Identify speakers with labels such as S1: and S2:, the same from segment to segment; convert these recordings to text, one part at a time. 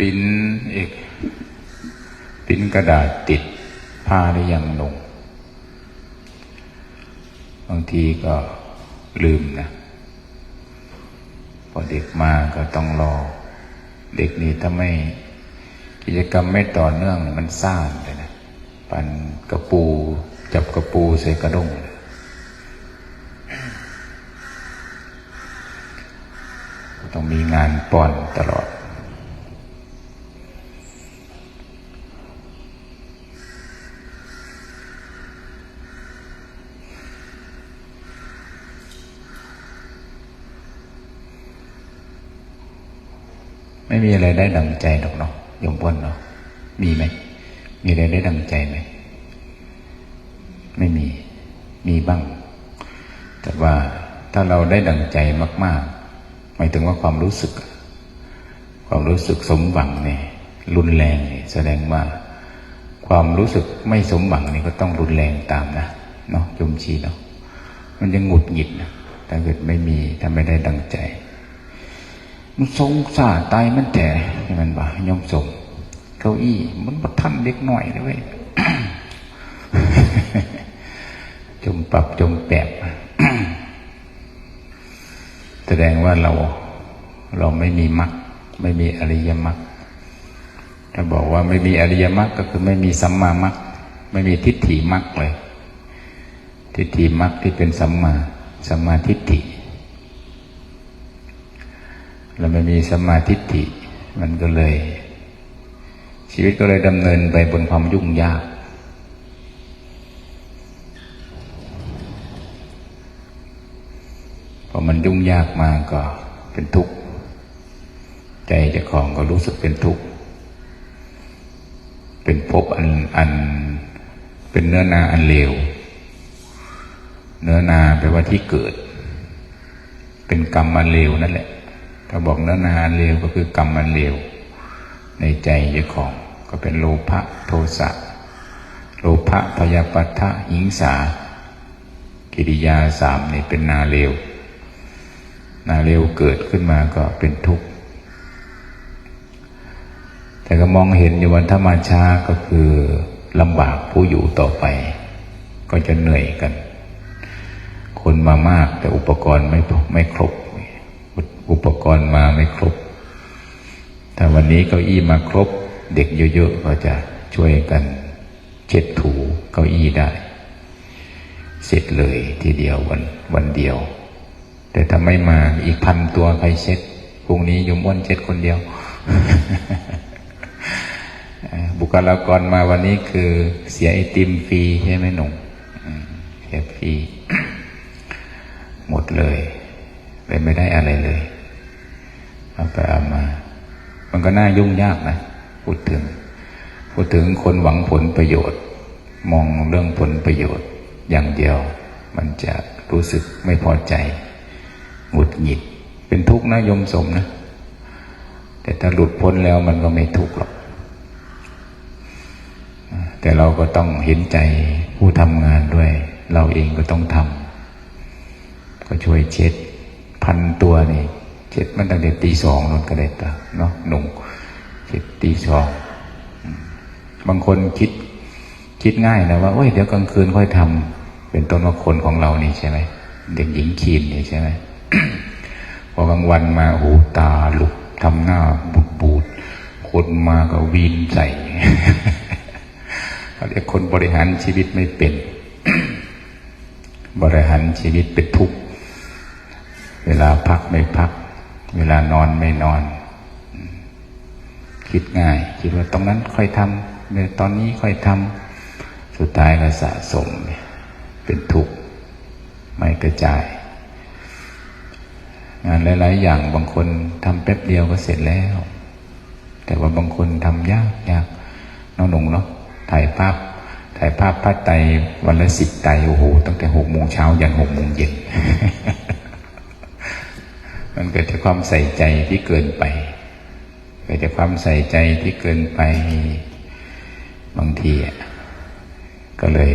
S1: ปิ้นอีกปิ้นกระดาษติดผ้าได้ยังลง บางทีก็ลืมนะ พอเด็กมาก็ต้องรอ เด็กนี้ถ้าไม่กิจกรรมไม่ต่อเนื่องมันซ่านเลยนะ ปันกระปู จับกระปูใส่กระด้งต้องมีงานป้อนตลอด ไม่มีอะไรได้ดังใจหรอกเนาะยมพ้นเนาะมีไหม มีอะไรได้ดังใจไหม ไม่มี มีบ้าง แต่ว่าถ้าเราได้ดังใจมาก ๆ หมายถึงว่าความรู้สึก ความรู้สึกสมหวังเนี่ยรุนแรงเนี่ยแสดงว่า ความรู้สึกไม่สมหวังนี่ก็ต้องรุนแรงตามนะเนาะยมชีเนาะมันจะหงุดหงิดนะถ้าเกิดไม่มีถ้าไม่ได้ดังใจ มันทรงสาตายมันแต่ที่มันบ่ายมสมเก้าอี้ มันบัทันเล็กหน่อยนะเว้ยจมปรับจมแปบแสดงว่าเราเราไม่มีมรรคไม่มีอริยมรรคถ้าบอกว่าไม่มีอริยมรรคก็คือไม่มีสัมมามรรคไม่มีทิฏฐิมรรคเลย ทิฏฐิมรรคที่เป็นสัมมาสัมมาทิฏฐิ เราไม่มีสมาทิฐิมันก็เลย ชีวิตก็เลยดำเนินไปบนความยุ่งยาก พอมันยุ่งยากมาก็เป็นทุกข์ ใจเจ้าของก็รู้สึกเป็นทุกข์ เป็นภพอันอัน เป็นเนื้อนาอันเลว เนื้อนาแปลว่าที่เกิด เป็นกรรมอันเลวนั่นแหละ ถ้าบอกนื้อนานเลวก็คือกรรมอันเลวในใจเจ้าของก็เป็นโลภะโทสะโลภะพยาปัฏฐะหิงสา กิริยาสามนี่เป็นนาเลวนาเลวเกิดขึ้นมาก็เป็นทุกข์ แต่ก็มองเห็นอยู่วันถ้ามาช้าก็คือลำบากผู้อยู่ต่อไป ก็จะเหนื่อยกัน คนมามากแต่อุปกรณ์ไม่ไม่ครบ อุปกรณ์มาไม่ครบ ถ้าวันนี้เก้าอี้มาครบ เด็กเยอะๆก็จะช่วยกันเช็ดถูเก้าอี้ได้ เสร็จเลยทีเดียววันวันเดียว แต่ถ้าไม่มาอีกพันตัวใครเช็ดพรุ่งนี้ยมอ้วนเช็ดคนเดียว บุคลากรมาวันนี้คือเสียไอติมฟรีใช่ไหมหนุ่มเสียฟรีหมดเลย เลยไม่ได้อะไรเลยเอาไปเอามา มันก็น่ายุ่งยากนะพูดถึง พูดถึงคนหวังผลประโยชน์ มองเรื่องผลประโยชน์ อย่างเดียว มันจะรู้สึกไม่พอใจหงุดหงิด เป็นทุกข์นะยมสมนะ แต่ถ้าหลุดพ้นแล้วมันก็ไม่ทุกข์หรอกแต่เราก็ต้องเห็นใจผู้ทำงานด้วย เราเองก็ต้องทำก็ช่วยเช็ด พันตัวนี่เช็ดมันตั้งแต่ตีสองนนก็ได้ตาเนาะหนุ่งเช็ดตีสองบางคนคิดคิดง่ายนะว่าโอ้ยเดี๋ยวกลางคืนค่อยทำเป็นต้นว่าคนของเรานี่ใช่ไหมเด็กหญิงคีนนี่ใช่ไหมพอกลางวันมาหูตาลุกทำหน้าบูดบูดคนมาก็วีนใส่เรียกคนบริหารชีวิตไม่เป็น บริหารชีวิตเป็นทุกข์ เวลาพักไม่พัก เวลานอนไม่นอน คิดง่าย คิดว่าตรงนั้นค่อยทำเมื่อตอนนี้ค่อยทำสุดท้ายก็สะสม เป็นทุกข์ไม่กระจาย งานหลาย ๆ อย่างบางคนทำแป๊บเดียวก็เสร็จแล้ว แต่ว่าบางคนทำยากยากน้องหนุ่งเนาะถ่ายภาพถ่ายภาพพระไตรวันละสิบไตรโอ้โหตั้งแต่หกโมงเช้ายันหกโมงเย็น มันเกิดจากความใส่ใจที่เกินไป เกิดจากความใส่ใจที่เกินไปบางทีก็เลย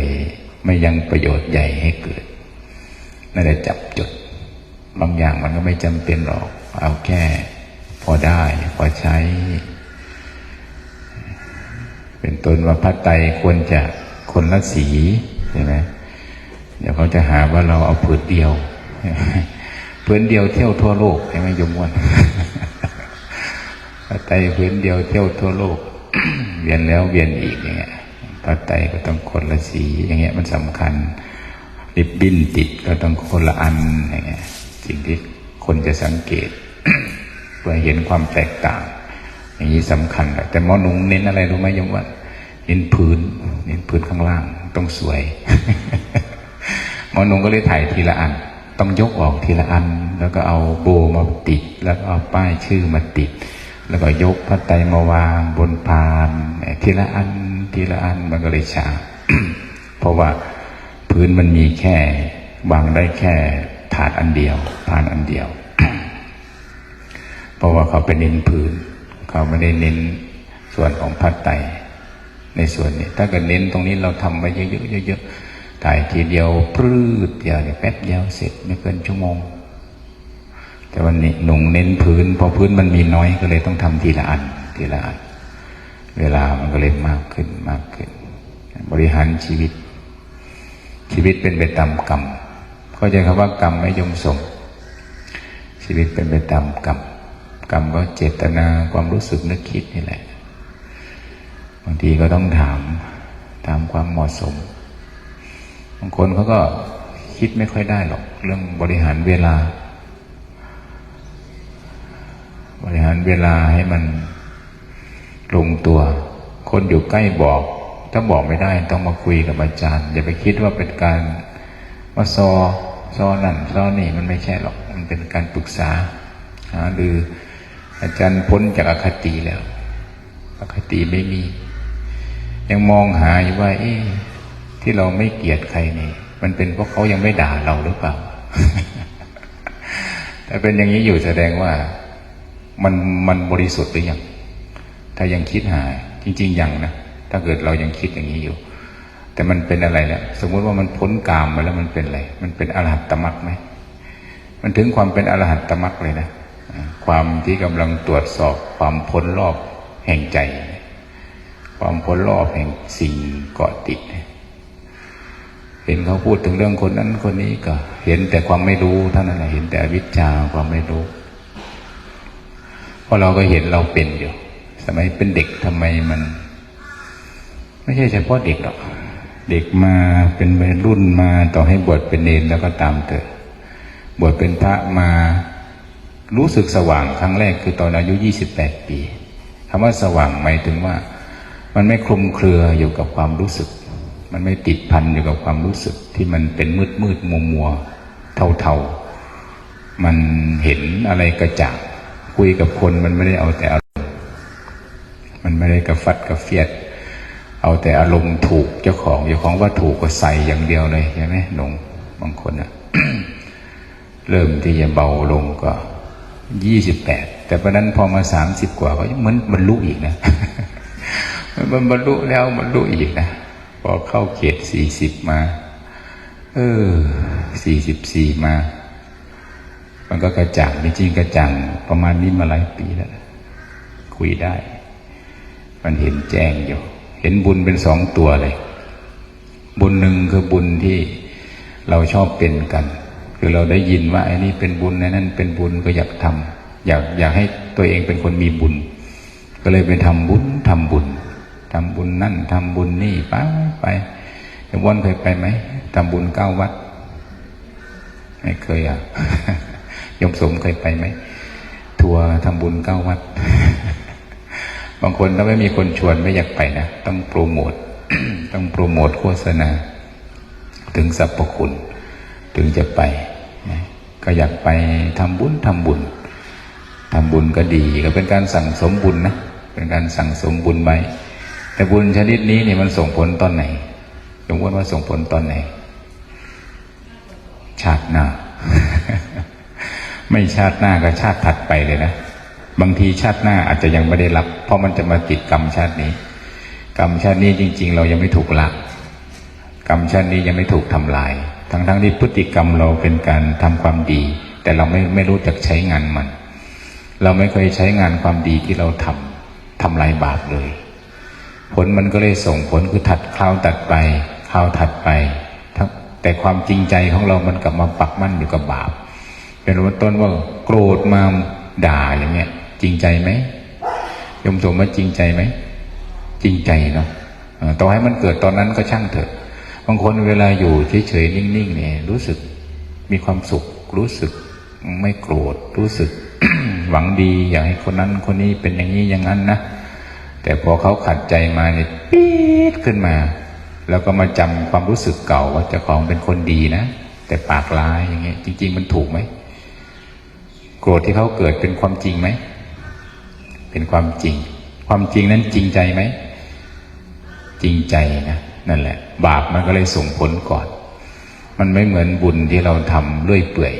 S1: ไม่ยังประโยชน์ใหญ่ให้เกิดนั่นแหละจับจุด บางอย่างมันก็ไม่จำเป็นหรอก เอาแค่พอได้ พอใช้ เป็นต้นว่าพระไตรควรจะคนละสีใช่ไหมเดี๋ยวเขาจะหาว่าเราเอาผืนเดียว ผืนเดียวเที่ยวทั่วโลกใช่ไหมโยมวันพระไตรผืนเดียวเที่ยวทั่วโลกเวียนแล้วเวียนอีกอย่างเงี้ยพระไตรก็ต้องคนละสีอย่างเงี้ยมันสำคัญริบบิ้นติดก็ต้องคนละอันอย่างเงี้ยสิ่งที่คนจะสังเกต เพื่อเห็นความแตกต่าง อย่างนี้สำคัญแหละแต่หมอหนุ่งเน้นอะไรรู้ไหมโยมว่าเน้นพื้นเน้นพื้นข้างล่างต้องสวยหมอหนุ่งก็เลยถ่ายทีละอัน ต้องยกออกทีละอัน แล้วก็เอาโบมาติด แล้วก็เอาป้ายชื่อมาติด แล้วก็ยกพระไตรมาวางบนพานทีละอันทีละอันมันก็เลยช้าเพราะว่าพื้นมันมีแค่วางได้แค่ถาดอันเดียวพานอันเดียว เพราะว่าเขาไปเน้นพื้น เขาไม่ได้เน้นส่วนของพัดไตรในส่วนนี้ ถ้าเกิดเน้นตรงนี้เราทำไปเยอะๆเยอะๆ ถ่ายทีเดียวพรืดเดียวเนี่ยแป๊บเดียวเสร็จไม่เกินชั่วโมง แต่วันนี้หนุ่งเน้นพื้น พอพื้นมันมีน้อยก็เลยต้องทำทีละอันทีละอัน เวลามันก็เลยมากขึ้นมากขึ้น บริหารชีวิต ชีวิตเป็นไปตามกรรมเข้าใจคำว่ากรรมไม่ยงส่งชีวิตเป็นไปตามกรรมกรรมก็เจตนาความรู้สึกนึกคิดนี่แหละ บางทีก็ต้องถาม ตามความเหมาะสม บางคนเขาก็คิดไม่ค่อยได้หรอก เรื่องบริหารเวลา บริหารเวลาให้มันลงตัว คนอยู่ใกล้บอก ถ้าบอกไม่ได้ต้องมาคุยกับอาจารย์ อย่าไปคิดว่าเป็นการว่าซอซอนั่นซอนี่มันไม่ใช่หรอก มันเป็นการปรึกษาหาหรืออาจารย์พ้นจากอคติแล้ว อคติไม่มี ยังมองหาอยู่ว่า เอ๊ะ ที่เราไม่เกลียดใครนี่ มันเป็นเพราะเขายังไม่ด่าเราหรือเปล่าแต่เป็นอย่างนี้อยู่แสดงว่ามันมันบริสุทธิ์หรือยัง ถ้ายังคิดหาจริง ๆ ยังนะ ถ้าเกิดเรายังคิดอย่างนี้อยู่ แต่มันเป็นอะไรแล้วสมมุติว่ามันพ้นกามมาแล้วมันเป็นอะไร มันเป็นอรหัตตมรรคไหม มันถึงความเป็นอรหัตตมรรคเลยนะ ความที่กำลังตรวจสอบความพ้นรอบแห่งใจ ความพ้นรอบแห่งสิ่งเกาะติด เห็นเขาพูดถึงเรื่องคนนั้นคนนี้ก็ เห็นแต่ความไม่รู้เท่านั้นแหละเห็นแต่วิชาความไม่รู้เพราะเราก็เห็นเราเป็นอยู่ สมัยเป็นเด็กทำไมมัน ไม่ใช่เฉพาะเด็กหรอกเด็กมาเป็นวัยรุ่นมาต่อให้บวชเป็นเนรแล้วก็ตามเถอะบวชเป็นพระมารู้สึกสว่างครั้งแรกคือตอนอายุ28ปีคำว่าสว่างหมายถึงว่า มันไม่คลุมเครืออยู่กับความรู้สึก มันไม่ติดพันอยู่กับความรู้สึกที่มันเป็นมืดมืดมัวมัวเทาเทามันเห็นอะไรกระจ่างคุยกับคนมันไม่ได้เอาแต่อารมณ์มันไม่ได้กระฟัดกระเฟียด เอาแต่อารมณ์ถูกเจ้าของเจ้าของว่าถูกก็ใส่อย่างเดียวเลยใช่ไหมหลงบางคนอะเริ่มที่จะเบาลงก็ยี่สิบแปดแต่ประนั้นพอมาสามสิบกว่าก็เหมือนบรรลุอีกนะมันบรรลุแล้วบรรลุอีกนะ อเข้าเขตสี่สิบมา เออสี่สิบสี่มา มันก็กระจ่างจริงๆกระจ่างประมาณนี้มาหลายปีแล้ว คุยได้ มันเห็นแจ้งอยู่ เห็นบุญเป็นสองตัวเลย บุญหนึ่งคือบุญที่เราชอบเป็นกัน คือเราได้ยินว่าไอ้นี่เป็นบุญไอ้นั่นเป็นบุญก็อยากทำอยากอยากให้ตัวเองเป็นคนมีบุญ ก็เลยไปทำบุญทำบุญ ทำบุญนั่นทำบุญนี่ไปไปยมว่นเคยไปไหมทำบุญเก้าวัด ไม่เคยอะยมสมเคยไปไหมทัวร์ทำบุญเก้าวัด บางคนถ้าไม่มีคนชวนไม่อยากไปนะต้องโปรโมทต้องโปรโมทโฆษณา ถึงสรรพคุณ ถึงจะไปนะก็อยากไปทำบุญทำบุญทำบุญก็ดี ก็เป็นการสั่งสมบุญนะ เป็นการสั่งสมบุญไว้ แต่บุญชนิดนี้เนี่ยมันส่งผลตอนไหนยงว่าว่าส่งผลตอนไหน ชาติหน้า ไม่ชาติหน้าก็ชาติถัดไปเลยนะ บางทีชาติหน้าอาจจะยังไม่ได้รับ เพราะมันจะมาติดกรรมชาตินี้ กรรมชาตินี้จริง ๆ เรายังไม่ถูกละกรรมชาตินี้ยังไม่ถูกทำลาย ทั้งๆที่พฤติกรรมเราเป็นการทำความดี แต่เราไม่ไม่รู้จักใช้งานมัน เราไม่เคยใช้งานความดีที่เราทำทำลายบาปเลย ผลมันก็เลยส่งผลคือถัดคราวตัดไปคราวถัดไป แต่ความจริงใจของเรามันกลับมาปักมั่นอยู่กับบาป เป็นว่าต้นว่าโกรธมาด่าอย่างเงี้ย จริงใจไหมยมสมว่าจริงใจไหมจริงใจเนาะต่อให้มันเกิดตอนนั้นก็ช่างเถอะ บางคนเวลาอยู่เฉยๆนิ่งๆเนี่ยรู้สึกมีความสุขรู้สึกไม่โกรธรู้สึกหวังดีอยากให้คนนั้นคนนี้เป็นอย่างนี้อย่างนั้นนะ แต่พอเขาขัดใจมาเนี่ยปี๊ดขึ้นมา แล้วก็มาจำความรู้สึกเก่าว่าเจ้าของเป็นคนดีนะ แต่ปากร้ายอย่างเงี้ยจริง ๆ มันถูกไหมโกรธที่เขาเกิดเป็นความจริงไหมเป็นความจริง ความจริงนั้นจริงใจไหม จริงใจนะนั่นแหละ บาปมันก็เลยส่งผลก่อน มันไม่เหมือนบุญที่เราทำเรื่อยเปื่อย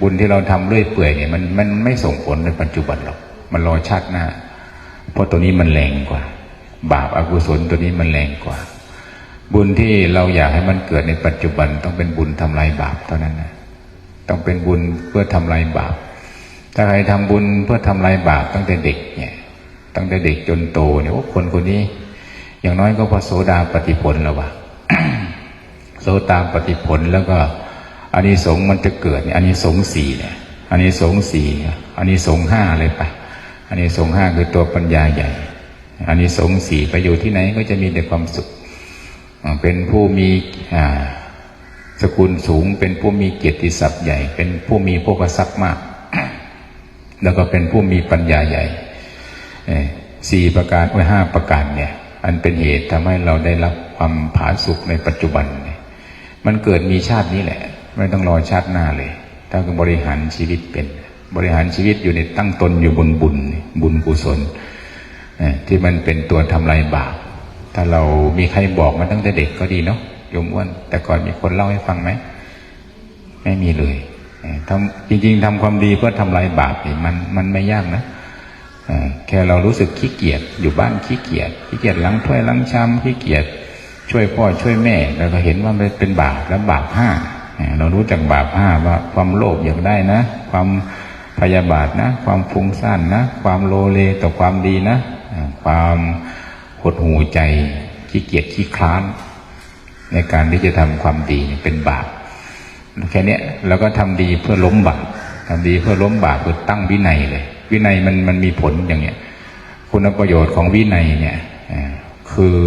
S1: บุญที่เราทำเรื่อยเปื่อยเนี่ยมันมันไม่ส่งผลในปัจจุบันหรอก มันรอชาติหน้า เพราะตัวนี้มันแรงกว่า บาปอากุศลตัวนี้มันแรงกว่า บุญที่เราอยากให้มันเกิดในปัจจุบันต้องเป็นบุญทำลายบาปเท่านั้นนะต้องเป็นบุญเพื่อทำลายบาป ถ้าใครทำบุญเพื่อทำลายบาปตั้งแต่เด็กเนี่ย ตั้งแต่เด็กจนโตเนี่ยว่าคนคนนี้ อย่างน้อยก็พอโสดาปฏิผลแล้ววะโสตามปฏิผลแล้วก็อานิสงส์มันจะเกิดเนี่ยอานิสงส์สี่เนี่ยอานิสงส์สี่อานิสงส์ห้าเลยปะอานิสงห้าคือตัวปัญญาใหญ่อานิสงส์สี่ไปอยู่ที่ไหนก็จะมีแต่ความสุข เป็นผู้มีสกุลสูง เป็นผู้มีเกียรติศัพท์ใหญ่ เป็นผู้มีโภคทรัพย์มาก แล้วก็เป็นผู้มีปัญญาใหญ่สี่ประการไว้ห้าประการเนี่ย อันเป็นเหตุทำให้เราได้รับความผาสุกในปัจจุบัน มันเกิดมีชาตินี้แหละ ไม่ต้องรอชาติหน้าเลย ถ้าบริหารชีวิตเป็น บริหารชีวิตอยู่ในตั้งตนอยู่บนบุญบุญกุศลที่มันเป็นตัวทำลายบาปถ้าเรามีใครบอกมาตั้งแต่เด็กก็ดีเนาะโยมอ้วน แต่ก่อนมีคนเล่าให้ฟังไหมไม่มีเลยทำจริง ๆทำความดีเพื่อทำลายบาปนี่มันมันไม่ยากนะแค่เรารู้สึกขี้เกียจอยู่บ้านขี้เกียจขี้เกียจล้างถ้วยล้างชามขี้เกียจช่วยพ่อช่วยแม่แล้วก็เห็นว่ามันเป็นบาปแล้วบาปห้าอ่าเรารู้จักบาปห้าว่าความโลภอยากได้นะ ความ พยาบาทนะ ความฟุ้งซ่านนะ ความโลเลต่อความดีนะ ความหดหูใจขี้เกียจขี้คลาน ในการที่จะทำความดีเป็นบาปแค่นี้เราก็ทำดีเพื่อล้มบาปทำดีเพื่อล้มบาปคือตั้งวินัยเลย วินัยมันมันมีผลอย่างเงี้ยคุณประโยชน์ของวินัยเนี่ยคือ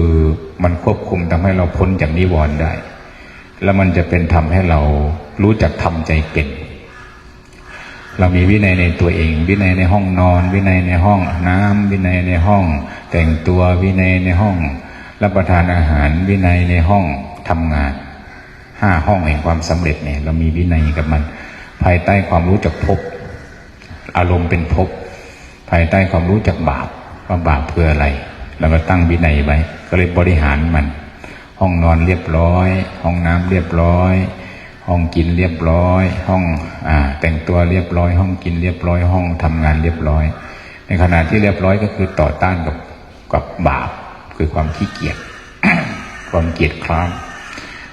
S1: มันควบคุมทำให้เราพ้นจากนิวรณ์ได้ แล้วมันจะเป็นทำให้เรารู้จักทำใจเป็น เรามีวินัยในตัวเอง วินัยในห้องนอน วินัยในห้องน้ำวินัยในห้อง แต่งตัววินัยในห้อง รับประทานอาหารวินัยในห้องทำงานห้าห้องแห่งความสำเร็จเนี่ยเรามีวินัยกับมัน ภายใต้ความรู้จักภพอารมณ์เป็นภพภายใต้ความรู้จักบาปว่าบาปเพื่ออะไรเราก็ตั้งวินัยไว้ ก็เลยบริหารมัน ห้องนอนเรียบร้อย ห้องน้ำเรียบร้อย ห้องกินเรียบร้อย ห้องอแต่งตัวเรียบร้อย ห้องกินเรียบร้อย ห้องทำงานเรียบร้อย ในขณะที่เรียบร้อยก็คือต่อต้านกับกับบาปคือความขี้เกียจความเกียจคร้าน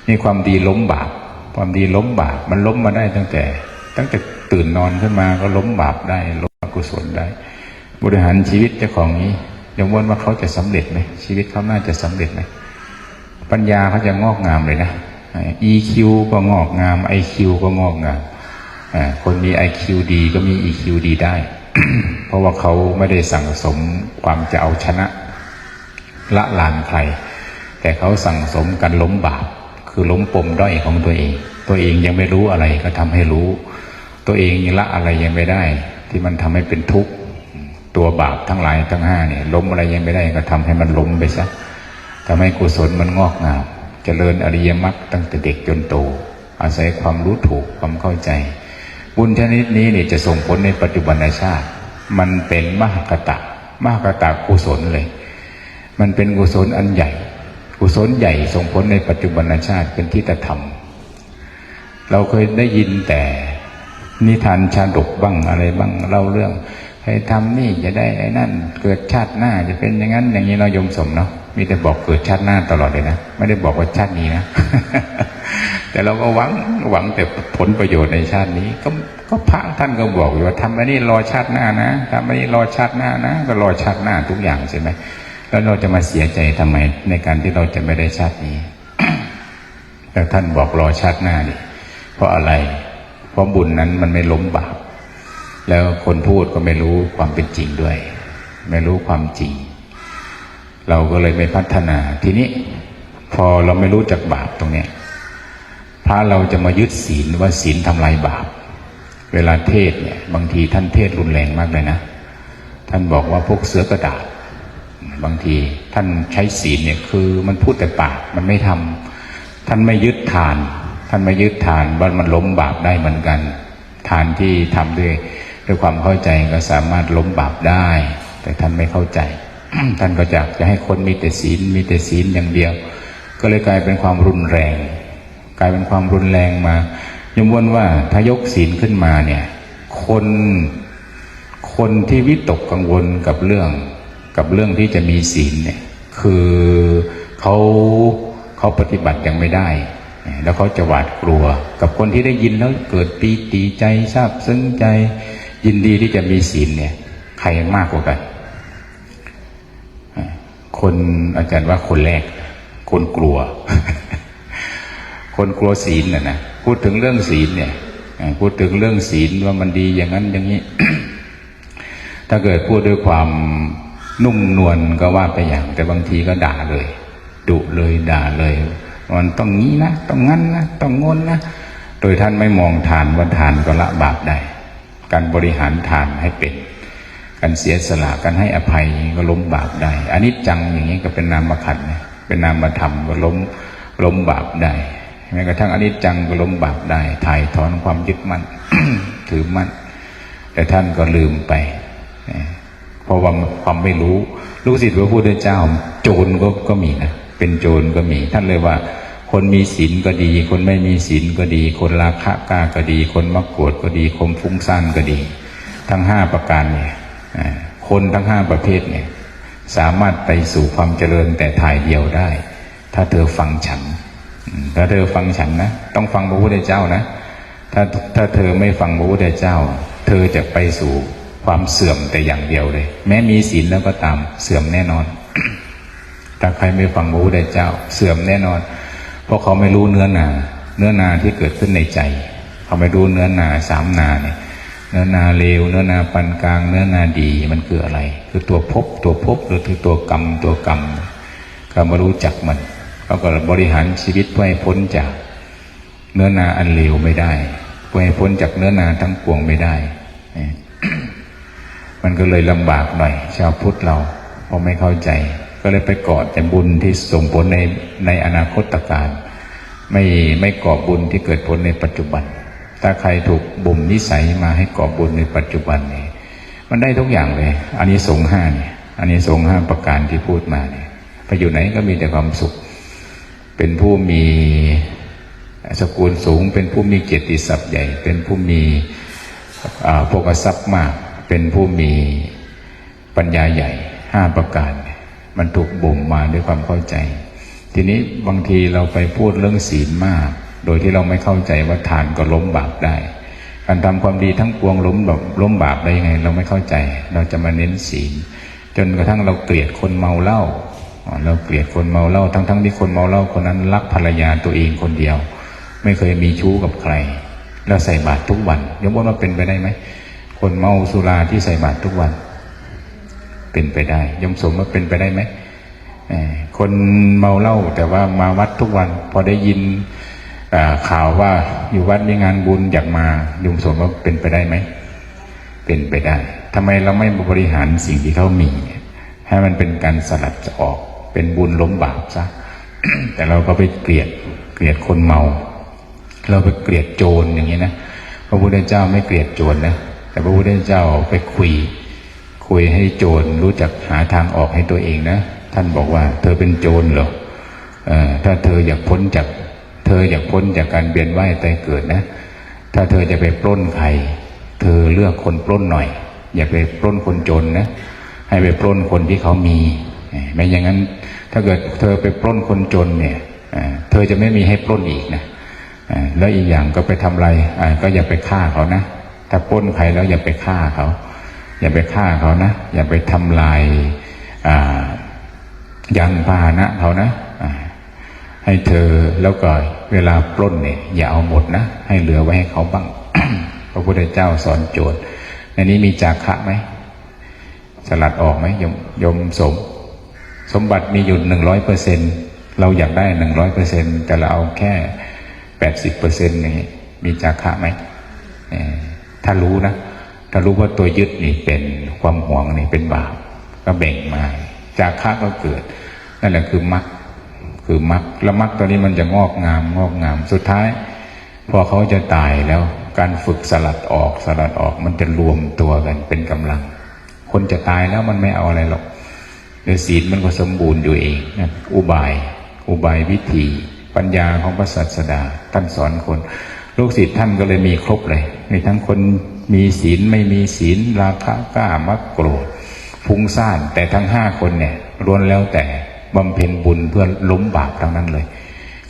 S1: นี่ความดีล้มบาปความดีล้มบาปมันล้มมาได้ตั้งแต่ ตั้งแต่ตื่นนอนขึ้นมาก็ล้มบาปได้ล้มอกุศลได้ บริหารชีวิตเจ้าของนี้ยมวนว่าเขาจะสำเร็จไหมชีวิตเขาน่าจะสำเร็จไหมปัญญาเขาจะงอกงามเลยนะ EQ ก็งอกงาม IQ ก็งอกงามคนมี IQ ดีก็มี EQ ดีได้ เพราะว่าเขาไม่ได้สั่งสมความจะเอาชนะ ละลานใคร แต่เขาสั่งสมกันล้มบาป คือล้มปมด้อยของตัวเอง ตัวเองยังไม่รู้อะไรก็ทำให้รู้ ตัวเองยังละอะไรยังไม่ได้ ที่มันทำให้เป็นทุกข์ตัวบาปทั้งหลายทั้งห้าเนี่ยล้มอะไรยังไม่ได้ก็ทำให้มันล้มไปซะทำให้กุศลมันงอกงาม เจริญอริยมรรคตั้งแต่เด็กจนโต อาศัยความรู้ถูกความเข้าใจ บุญชนิดนี้เนี่ยจะส่งผลในปัจจุบันชาติ มันเป็นมหากตะ มหากตะกุศลเลย มันเป็นกุศลอันใหญ่ กุศลใหญ่ส่งผลในปัจจุบันชาติเป็นที่ตธรรม เราเคยได้ยินแต่นิทานชาดกบ้างอะไรบ้างเล่าเรื่องใครทำนี่จะได้ไอ้นั่น เกิดชาติหน้าจะเป็นอย่างนั้นอย่างนี้เรายมสมเนาะ มีแต่บอกเกิดชาติหน้าตลอดเลยนะ ไม่ได้บอกว่าชาตินี้นะ แต่เราก็หวังหวังแต่ผลประโยชน์ในชาตินี้ ก็ก็พระท่านก็บอกอยู่ว่าทำอันนี้รอชาติหน้านะทำอันนี้รอชาติหน้านะ ก็รอชาติหน้าทุกอย่างใช่ไหมแล้วเราจะมาเสียใจทำไม ในการที่เราจะไม่ได้ชาตินี้ แต่ท่านบอกรอชาติหน้าดิเพราะอะไร เพราะบุญนั้นมันไม่ล้มบาปแล้วคนพูดก็ไม่รู้ความเป็นจริงด้วย ไม่รู้ความจริง เราก็เลยไม่พัฒนา ทีนี้ พอเราไม่รู้จักบาปตรงเนี้ยพระเราจะมายึดศีลว่าศีลทำลายบาป เวลาเทศเนี่ย บางทีท่านเทศรุนแรงมากเลยนะ ท่านบอกว่าพวกเสือกระดาษ บางทีท่านใช้ศีลเนี่ยคือมันพูดแต่ปากมันไม่ทำท่านไม่ยึดทาน ท่านไม่ยึดทานว่ามันล้มบาปได้เหมือนกัน ทานที่ทำด้วยด้วยความเข้าใจก็สามารถล้มบาปได้ แต่ท่านไม่เข้าใจ ท่านก็อยากจะให้คนมีแต่ศีลมีแต่ศีลอย่างเดียว ก็เลยกลายเป็นความรุนแรง กลายเป็นความรุนแรงมายมวนว่าถ้ายกศีลขึ้นมาเนี่ย คนคนที่วิตกกังวลกับเรื่อง กับเรื่องที่จะมีศีลเนี่ย คือเขาเขาปฏิบัติยังไม่ได้ แล้วเขาจะหวาดกลัว กับคนที่ได้ยินแล้วเกิดปีติใจซาบซึ้งใจ ยินดีที่จะมีศีลเนี่ย ใครมากกว่ากัน คนอาจารย์ว่าคนแรก คนกลัว คนกลัวศีลน่ะนะพูดถึงเรื่องศีลเนี่ยพูดถึงเรื่องศีลว่ามันดีอย่างนั้นอย่างนี้ ถ้าเกิดพูดด้วยความนุ่มนวลก็ว่าไปอย่าง แต่บางทีก็ด่าเลยดุเลยด่าเลย มันต้องงี้นะต้องงั้นนะต้องงนนะโดยท่านไม่มองทานว่าทานก็ละบาปได้ การบริหารทานให้เป็น การเสียสละการให้อภัยก็ล้มบาปได้อันนี้จังอย่างนี้ก็เป็นนามขันเป็นนามธรรมก็ล้มล้มบาปได้แม้กระทั่งอนิจจังก็ล้มบาปได้ถ่ายถอนความยึดมั่นถือมั่นแต่ท่านก็ลืมไปเพราะว่าความไม่รู้ ลูกศิษย์พระพุทธเจ้า โจรก็ก็มีนะเป็นโจรก็มี ท่านเลยว่าคนมีศีลก็ดี คนไม่มีศีลก็ดี คนราคะกล้าก็ดี คนมักโกรธก็ดีคนฟุ้งซ่านก็ดี ทั้งห้าประการเนี่ย คนทั้งห้าประเภทเนี่ยสามารถไปสู่ความเจริญแต่ถ่ายเดียวได้ ถ้าเธอฟังฉัน ถ้าเธอฟังฉันนะ ต้องฟังพระพุทธเจ้านะ ถ้าถ้าเธอไม่ฟังพระพุทธเจ้า เธอจะไปสู่ความเสื่อมแต่อย่างเดียวเลย แม้มีศีลแล้วก็ตามเสื่อมแน่นอน ถ้าใครไม่ฟังพระพุทธเจ้า เสื่อมแน่นอน เพราะเขาไม่รู้เนื้อนา เนื้อนาที่เกิดขึ้นในใจ เขาไม่รู้เนื้อนาสามนาเนี่ย เนื้อนาเลวเนื้อนาปานกลาง เนื้อนาดีมันคืออะไร คือตัวภพตัวภพหรือคือตัวกรรมตัวกรรมเขามารู้จักมันเขาก็บริหารชีวิตเพื่อให้พ้นจากเนื้อนาอันเลวไม่ได้เพื่อให้พ้นจากเนื้อนาทั้งปวงไม่ได้มันก็เลยลำบากหน่อย ชาวพุทธเราเพราะไม่เข้าใจ ก็เลยไปเกาะแต่บุญที่ส่งผลในในอนาคตการไม่ไม่เกาะบุญที่เกิดผลในปัจจุบัน ถ้าใครถูกบ่มนิสัยมาให้กาะบุญในปัจจุบันนี่มันได้ทุกอย่างเลยอันนี้สงห้าเนี่ยอันนี้สงห้าประการที่พูดมาเนี่ยไปอยู่ไหนก็มีแต่ความสุข เป็นผู้มีสกุลสูง เป็นผู้มีเกียรติศัพท์ใหญ่ เป็นผู้มีพวกทรัพย์มาก เป็นผู้มีปัญญาใหญ่ห้าประการ มันถูกบ่มมาด้วยความเข้าใจ ทีนี้บางทีเราไปพูดเรื่องศีลมาก โดยที่เราไม่เข้าใจว่าทานก็ล้มบาปได้ การทำความดีทั้งปวงล้มแบบล้มบาปได้ยังไง เราไม่เข้าใจ เราจะมาเน้นศีล จนกระทั่งเราเกลียดคนเมาเหล้าเราเกลียดคนเมาเหล้าทั้งๆทที่คนเมาเหล้าคนนั้นรักภรรยาตัวเองคนเดียว ไม่เคยมีชู้กับใคร แล้วใส่บาตรทุกวันยมว่าเป็นไปได้ไหมคนเมาสุราที่ใส่บาตรทุกวัน เป็นไปได้ยมสมว่าเป็นไปได้ไหมคนเมาเหล้าแต่ว่ามาวัดทุกวัน พอได้ยิน ข่าวว่าอยู่วัดมีงานบุญอยากมายมสมว่าเป็นไปได้ไหม เป็นไปได้ทำไมเราไม่บริหารสิ่งที่เขามี ให้มันเป็นการสลัดจะออก เป็นบุญล้มบาปซะแต่เราก็ไปเกลียดเกลียดคนเมา เราไปเกลียดโจรอย่างนี้นะพระพุทธเจ้าไม่เกลียดโจรนะแต่พระพุทธเจ้าไปคุย คุยให้โจรรู้จักหาทางออกให้ตัวเองนะท่านบอกว่า เธอเป็นโจรเหรออถ้าเธออยากพ้นจาก เธออยากพ้นจากการเบียนว่ายตายเกิดนะ ถ้าเธอจะไปปล้นใคร เธอเลือกคนปล้นหน่อย อย่าไปปล้นคนจนนะ ให้ไปปล้นคนที่เขามี ไม่อย่างนั้น ถ้าเกิดเธอไปปล้นคนจนเนี่ยเธอจะไม่มีให้ปล้นอีกนะแล้วอีกอย่างก็ไปทำไรก็อย่าไปฆ่าเขานะ ถ้าปล้นใครแล้วอย่าไปฆ่าเขา อย่าไปฆ่าเขานะ อย่าไปทำลายยานพาหนะเขานะ ให้เธอแล้วก็เวลาปล้นเนี่ยอย่าเอาหมดนะ ให้เหลือไว้ให้เขาบ้าง พระพุทธเจ้าสอนโจทย์ในนี้มีจาคะไหมสลัดออกไหมยมยมสม สมบัติมีอยู่หนึ่งร้อยเปอร์เซ็นเราอยากได้หนึ่งร้อยเปอร์เซ็นแต่เราเอาแค่แปดสิบเปอร์เซ็นต์นี่มีจาคะไหมถ้ารู้นะ ถ้ารู้ว่าตัวยึดนี่เป็นความหวงนี่เป็นบาปก็แบ่งมา จาคะก็เกิด นั่นแหละคือมรรค คือมรรคแล้วมรรคตัวนี้มันจะงอกงามงอกงาม สุดท้าย พอเขาจะตายแล้วการฝึกสลัดออกสลัดออกมันจะรวมตัวกันเป็นกำลัง คนจะตายแล้วมันไม่เอาอะไรหรอกเดี๋ยวศีลมันก็สมบูรณ์อยู่เองนะอุบาย อุบายวิธี ปัญญาของพระศาสดาท่านสอนคนลูกศิษย์ท่านก็เลยมีครบเลยมีทั้งคนมีศีลไม่มีศีลราคะกล้ามักโกรธฟุ้งซ่านแต่ทั้งห้าคนเนี่ยล้วนแล้วแต่ บำเพ็ญบุญเพื่อล้มบาปทั้งนั้นเลย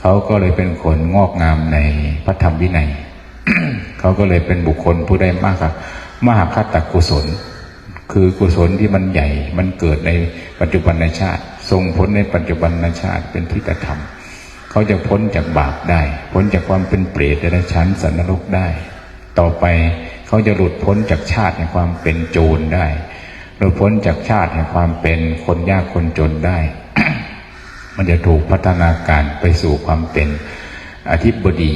S1: เขาก็เลยเป็นคนงอกงามในพระธรรมวินัย เขาก็เลยเป็นบุคคลผู้ได้มากครับมหาคตกุศล คือกุศลที่มันใหญ่ มันเกิดในปัจจุบันในชาติส่งผลในปัจจุบันในชาติเป็นที่กระทำเขาจะพ้นจากบาปได้ พ้นจากความเป็นเปรตในชั้นสันนรกได้ ต่อไปเขาจะหลุดพ้นจากชาติแห่งความเป็นโจรได้หลุดพ้นจากชาติแห่งความเป็นคนยากคนจนได้ มันจะถูกพัฒนาการไปสู่ความเป็นอธิบดี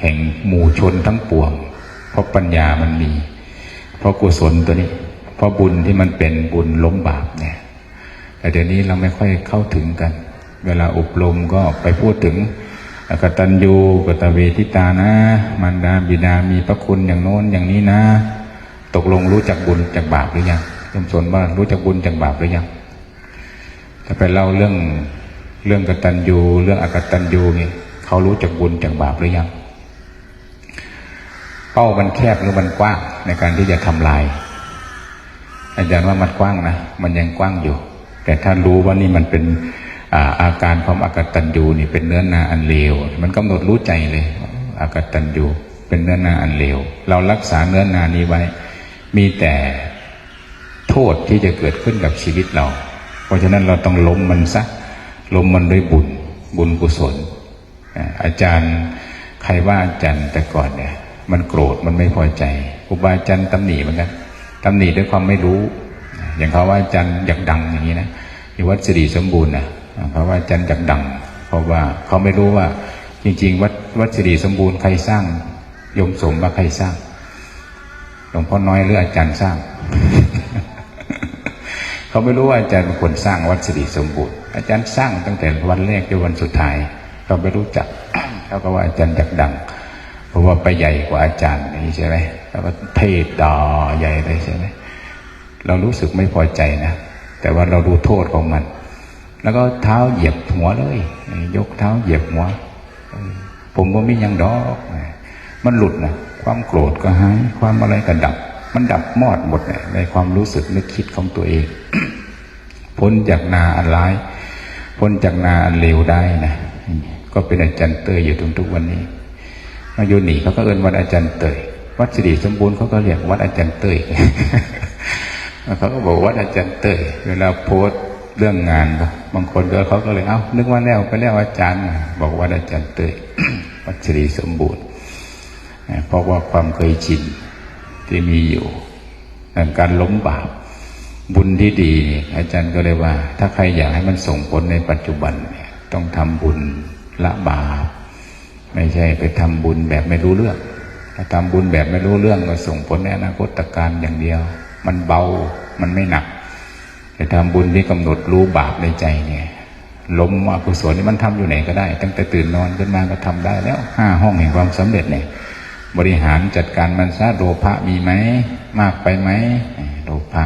S1: แห่งหมู่ชนทั้งปวง เพราะปัญญามันมี เพราะกุศลตัวนี้ เพราะบุญที่มันเป็นบุญล้มบาปเนี่ย แต่เดี๋ยวนี้เราไม่ค่อยเข้าถึงกัน เวลาอบรมก็ไปพูดถึงกตัญญูกตเวทิตานะมารดาบิดามีพระคุณอย่างโน้นอย่างนี้นะ ตกลงรู้จักบุญจากบาปหรือยังยมชนว่ารู้จักบุญจากบาปหรือยังถ้าไปเล่าเรื่อง เรื่องกตัญญูเรื่องอกตัญญูนี่เขารู้จักบุญจากบาปหรือยัง เป้ามันแคบหรือมันกว้างในการที่จะทำลาย อาจารย์ว่ามันกว้างนะมันยังกว้างอยู่ แต่ถ้ารู้ว่านี่มันเป็นอาอาการของอากตัญญูนี่เป็นเนื้อนาอันเลวมันกำหนดรู้ใจเลยอากตัญญูเป็นเนื้อนาอันเลวเรารักษาเนื้อนานี้ไว้ มีแต่โทษที่จะเกิดขึ้นกับชีวิตเรา เพราะฉะนั้นเราต้องล้มมันซะ ล้มมันด้วยบุญบุญกุศล อาจารย์ใครว่าอาจารย์แต่ก่อนเนี่ยมันโกรธมันไม่พอใจครูบาอาจารย์ตำหนิเหมือนกันตำหนิด้วยความไม่รู้ อย่างเขาว่าอาจารย์อยากดังอย่างนี้นะที่วัดสิริสมบูรณ์นะเขาว่าอาจารย์อยากดัง เพราะว่าเขาไม่รู้ว่าจริง ๆ วัดวัดสิริสมบูรณ์ใครสร้างยมสมว่าใครสร้างหลวงพ่อน้อยหรืออาจารย์สร้าง เขาไม่รู้ว่าอาจารย์เป็นคนสร้างวัดสิริสมบูรณ์ อาจารย์สร้างตั้งแต่วันแรกจนวันสุดท้ายเขาไม่รู้จักเขาก็ว่าอาจารย์อยากดัง เพราะว่าไปใหญ่กว่าอาจารย์นี่ใช่ไหมแล้วก็เทศด่าใหญ่เลยใช่ไหมเรารู้สึกไม่พอใจนะ แต่ว่าเราดูโทษของมัน แล้วก็เท้าเหยียบหัวเลย ยกเท้าเหยียบหัว ผมก็ไม่ยังดอก มันหลุดนะความโกรธก็หายความอะไรก็ดับ มันดับมอดหมดในความรู้สึกนึกคิดของตัวเอง พ้นจากนาอันร้าย พ้นจากนาเลวได้นะก็เป็นอาจารย์เตยอยู่ถึงทุกวันนี้มาอยู่หนีเขาก็เอินวัดอาจารย์เตย วัดสิริสมบูรณ์เขาก็เรียกวัดอาจารย์เตยเขาก็บอกวัดอาจารย์เตย เวลาโพสเรื่องงานก็บางคนก็เขาก็เลยเอ้านึกว่าแล้วไปแล้วอาจารย์ บอกวัดอาจารย์เตย วัดสิริสมบูรณ์เพราะว่าความเคยชินที่มีอยู่การล้มบาป บุญที่ดี อาจารย์ก็เลยว่า ถ้าใครอยากให้มันส่งผลในปัจจุบันเนี่ยต้องทำบุญละบาปไม่ใช่ไปทำบุญแบบไม่รู้เรื่อง ถ้าทำบุญแบบไม่รู้เรื่องก็ส่งผลในอนาคตการอย่างเดียว มันเบามันไม่หนัก แต่ทำบุญที่กำหนดรู้บาปในใจเนี่ยล้มอกุศลนี่มันทำอยู่ไหนก็ได้ ตั้งแต่ตื่นนอนขึ้นมาก็ทำได้แล้วห้าห้องแห่งความสำเร็จเนี่ยบริหารจัดการมันซะโลภะมีไหมมากไปไหมโลภะ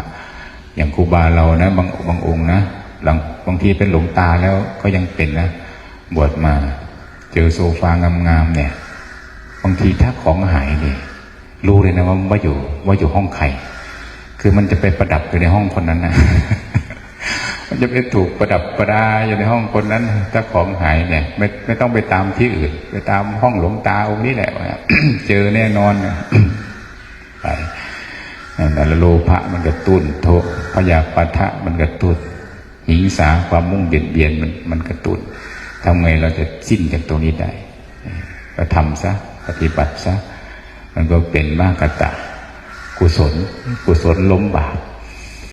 S1: อย่างครูบาเรานะบางบางองค์นะหลังบางทีเป็นหลงตาแล้วก็ยังเป็นนะ บวชมา เจอโซฟางามๆเนี่ย บางทีถ้าของหายเนี่ยรู้เลยนะว่าว่าอยู่ว่าอยู่ห้องใครคือมันจะไปประดับอยู่ในห้องคนนั้นนะมันจะไปถูกประดับประดาอยู่ในห้องคนนั้น ถ้าของหายเนี่ย ไม่ไม่ต้องไปตามที่อื่น ไปตามห้องหลวงตาองค์นี้แหละเจอแน่นอนนะไป นั่นแหละโลภะมันกระตุ้น โทพยาปะทะมันกระตุ้นหิงสาความมุ่งเบียดเบียนมันมันกระตุ้นทำไงเราจะสิ้นจากตรงนี้ได้ก็ทำซะปฏิบัติซะมันก็เป็นมากตะกุศล กุศลล้มบาป